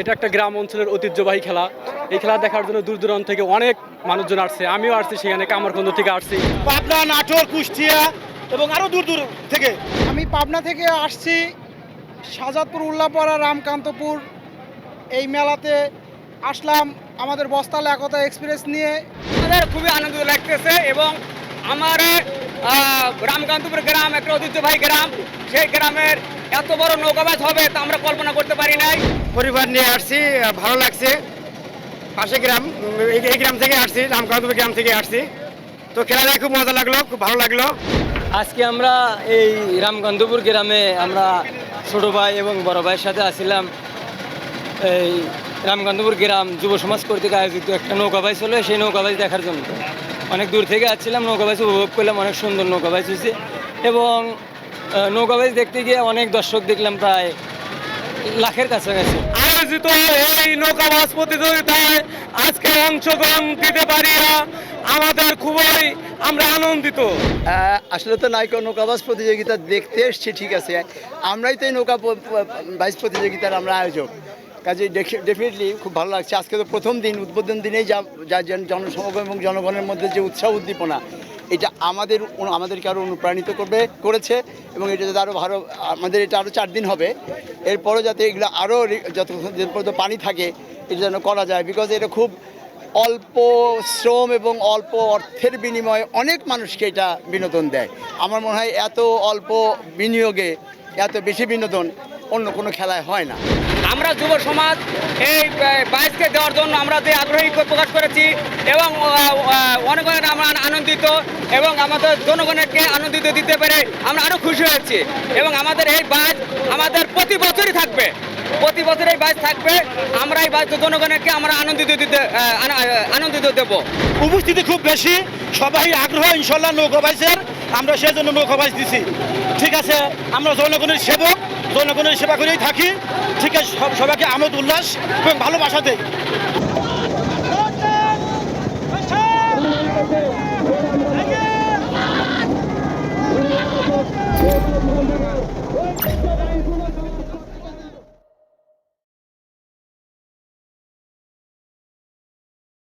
এটা একটা গ্রাম অঞ্চলের ঐতিহ্যবাহী খেলা। এই খেলা দেখার জন্য দূর দূরান্ত থেকে অনেক মানুষজন আসছে। আমিও আসছি সেখানে কামারখন্দ থেকে আসছি। পাবনা নাটোর কুষ্টিয়া এবং আরও দূর দূর থেকে। আমি পাবনা থেকে আসছি শাহজাদপুর উল্লাপাড়া রামকান্তপুর। এই মেলাতে আসলাম আমাদের বস্তাল একতা এক্সপ্রেস নিয়ে। আমাদের খুবই আনন্দ লাগতেছে এবং আমার রামকান্তপুর গ্রাম একটা ঐতিহ্যবাহী গ্রাম। সেই গ্রামের এত বড় নৌকাবাজ হবে তা আমরা কল্পনা করতে পারি নাই। পরিবার নিয়ে আসছি ভালো লাগছে। পাশে গ্রাম এই গ্রাম থেকে আসছি রামকান্তপুর গ্রাম থেকে আসছি। তো খেলাটা খুব মজা লাগল খুব ভালো লাগল। আজকে আমরা এই রামকান্তপুর গ্রামে আমরা ছোট ভাই এবং বড় ভাইয়ের সাথে আসছিলাম। এই রামকান্তপুর গ্রাম যুব সমাজ কর্তৃক আয়োজিত একটা নৌকাবাই ছিল সেই নৌকাবাই দেখার জন্য। অনেক দূর থেকে আসছিলাম নৌকাবাই উপভোগ করলাম অনেক সুন্দর নৌকাবাই হয়েছে। এবং আহ, নৌকাবাই দেখতে গিয়ে অনেক দর্শক দেখলাম প্রায় লাখের কাছাকাছি। আয়োজিত এই নৌকাবাজ প্রতিযোগিতায় আজকে অংশগ্রহণ দিতে পারিয়া আমাদের খুবই আমরা আনন্দিত। আসলে তো নায়িকা নৌকাবাজ প্রতিযোগিতা দেখতে এসছি ঠিক আছে। আমরাই তো এই নৌকা প- প্রতিযোগিতার আমরা আয়োজক। কাজে ডেফিনেটলি খুব ভালো লাগছে। আজকে তো প্রথম দিন উদ্বোধন দিনেই যা যা জন- জনসমাগম এবং জনগণের মধ্যে যে উৎসাহ উদ্দীপনা এটা আমাদের আমাদেরকে আরও অনুপ্রাণিত করবে, করেছে এবং এটা যাতে আরও ভালো, আমাদের এটা আরও চার দিন হবে। এরপরও যাতে এগুলো আরও যত দিন পর্যন্ত পানি থাকে, এটা যেন করা যায়। বিকজ এটা খুব অল্প শ্রম এবং অল্প অর্থের বিনিময়ে অনেক মানুষকে এটা বিনোদন দেয়। আমার মনে হয় এত অল্প বিনিয়োগে, এত বেশি বিনোদন অন্য কোনো খেলায় হয় না। আমরা যুব সমাজ এই বাইসকে দেওয়ার জন্য আমরা যে আগ্রহী প্রকাশ করেছি এবং অনেক অনেক আমরা আনন্দিত এবং আমাদের জনগণকে আনন্দিত দিতে পেরে আমরা আরও খুশি হয়েছি। এবং আমাদের এই বাইচ আমাদের প্রতি বছরই থাকবে। প্রতি বছর এই বাস থাকবে। আমরা এই বাইচ জনগণকে আমরা আনন্দিত দিতে আনন্দিত দেবো। উপস্থিতি খুব বেশি। সবাই আগ্রহ, ইনশাল্লাহ নৌকাবাইসের আমরা সেই জন্য নৌকাবাইস দিছি। ঠিক আছে, আমরা জনগণের সেবক, জনগণের সেবা করেই থাকি। ঠিক আছে, সব সবাইকে আমোদ, উল্লাস এবং ভালোবাসা দেই।